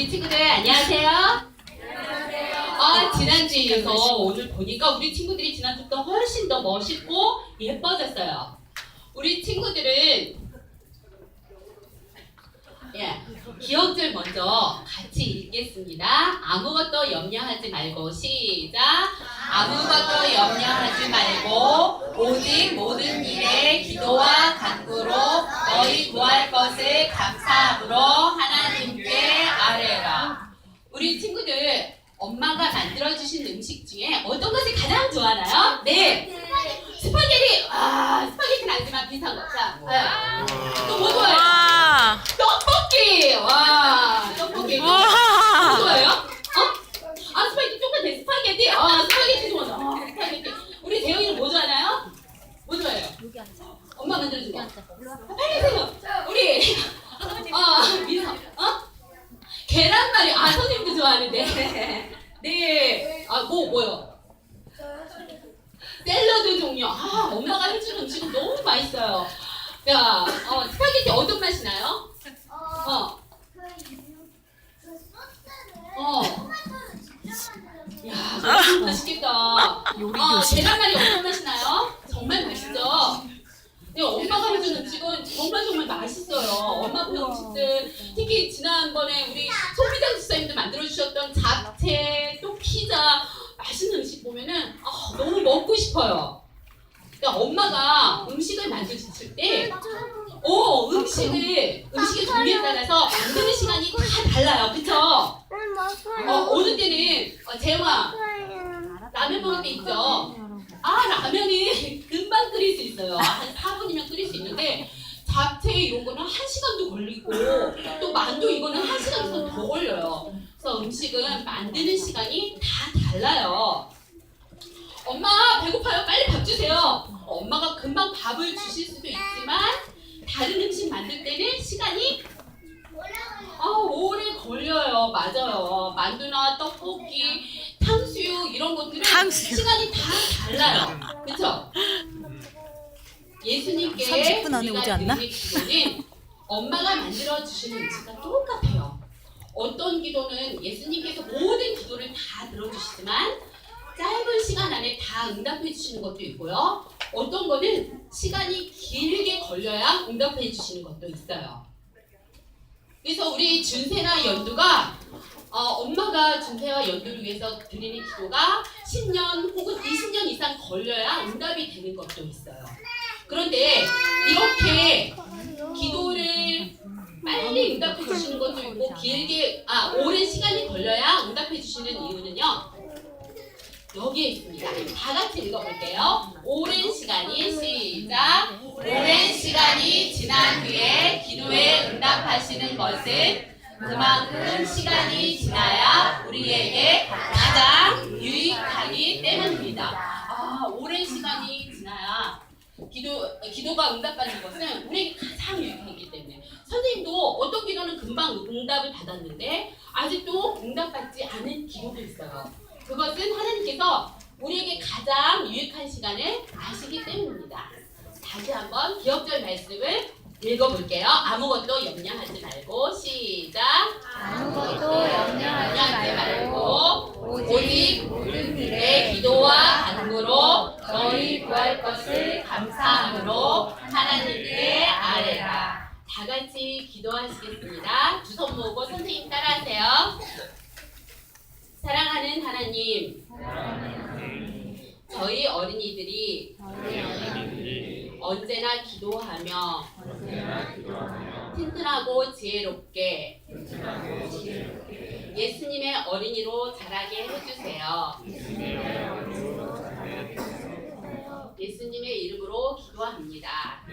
우리 친구들 안녕하세요. 아 지난주에 이어서 오늘 보니까 우리 친구들이 지난주보다 훨씬 더 멋있고 예뻐졌어요. 우리 친구들은 예 기억들 먼저 같이 읽겠습니다. 아무것도 염려하지 말고 시작. 아무것도 염려하지 말고 오직 모든 일에 기도와 간구로 너희 구할 것을 감사함으로 아뢰라. 우리 친구들 엄마가 만들어주신 음식 중에 어떤 것을 가장 좋아하나요? 네, 스파게티. 아, 스파게티는 아니지만 비슷한 거. 자, 네. 또뭐 좋아해요? 와! 떡볶이. 와, 떡볶이. 뭐 와! 좋아해요? 어? 아, 스파게티 똑같아. 스파게티. 아, 스파게티 좋아하죠. 아, 스파게티. 우리 대영이는 뭐 좋아하나요? 뭐 좋아해요? 엄마 만들어준 거. 빨리 세요. 우리 어 미서 어 계란말이 아 선생님도 좋아하는데 네. 네아 뭐 뭐요? 샐러드 종류 아 엄마가 해주는 음식은 너무 맛있어요. 야 어, 스파게티 어떤 맛이 나요? 어 어. 야, 너무 맛있겠다. 요리 아, 교실. 계란말이 어떤 맛이 나요? 정말 맛있죠? 네, 엄마가 해준 음식은 정말 정말 맛있어요. 엄마 그 음식들 특히 지난번에 우리 소비 싶어요. 그러니까 엄마가 음식을 만드실 때 어, 음식을 음식의 종류에 따라서 만드는 시간이 다 달라요. 그쵸? 어, 어느 때는 어, 재영아 라면 먹을 때 있죠. 아 라면이 금방 끓일 수 있어요. 한 4분이면 끓일 수 있는데 잡채 이런 거는 1시간도 걸리고 또 만두 이거는 1시간 이상 더 걸려요. 그래서 음식은 만드는 시간이 다 달라요. 엄마 배고파요. 빨리 밥 주세요. 어, 엄마가 금방 밥을 주실 수도 있지만 다른 음식 만들 때는 시간이 아 오래 걸려요. 맞아요. 만두나 떡볶이, 탕수육 이런 것들은 탕수육. 시간이 다 달라요. 그렇죠? 예수님께 30분 안에 우리가 오지 않나? 드리는 기도는 엄마가 만들어 주시는 음식과 똑같아요. 어떤 기도는 예수님께서 모든 기도를 다 들어주시지만 짧은 시간 안에 다 응답해 주시는 것도 있고요. 어떤 거는 시간이 길게 걸려야 응답해 주시는 것도 있어요. 그래서 우리 준세나 연두가 어, 엄마가 준세와 연두를 위해서 드리는 기도가 10년 혹은 20년 이상 걸려야 응답이 되는 것도 있어요. 그런데 이렇게 기도를 빨리 응답해 주시는 것도 있고 길게 아 오랜 시간이 걸려야 응답해 주시는 이유는요. 여기에 있습니다. 다 같이 읽어볼게요. 오랜 시간이 시작. 오랜 시간이 지난 뒤에 기도에 응답하시는 것은 그만큼 시간이 지나야 우리에게 가장 유익하기 때문입니다. 아, 오랜 시간이 지나야 기도, 기도가 응답받는 것은 우리에게 가장 유익하기 때문에 선생님도 어떤 기도는 금방 응답을 받았는데 아직도 응답받지 않은 기도도 있어요. 그것은 하나님께서 우리에게 가장 유익한 시간을 아시기 때문입니다. 다시 한번 기억절 말씀을 읽어볼게요. 아무것도 염려하지 말고 시작. 아무것도 염려하지 말고 오직 모든 일에 기도와 간구로 너희 구할 것을 감사함으로 하나님께 아뢰라. 다 같이 기도하시겠습니다. 두 손 모으고 선생님 따라하세요. 사랑하는 하나님, 저희 어린이들이 언제나 기도하며 튼튼하고 지혜롭게 예수님의 어린이로 자라게 해주세요. 예수님의 이름으로 기도합니다.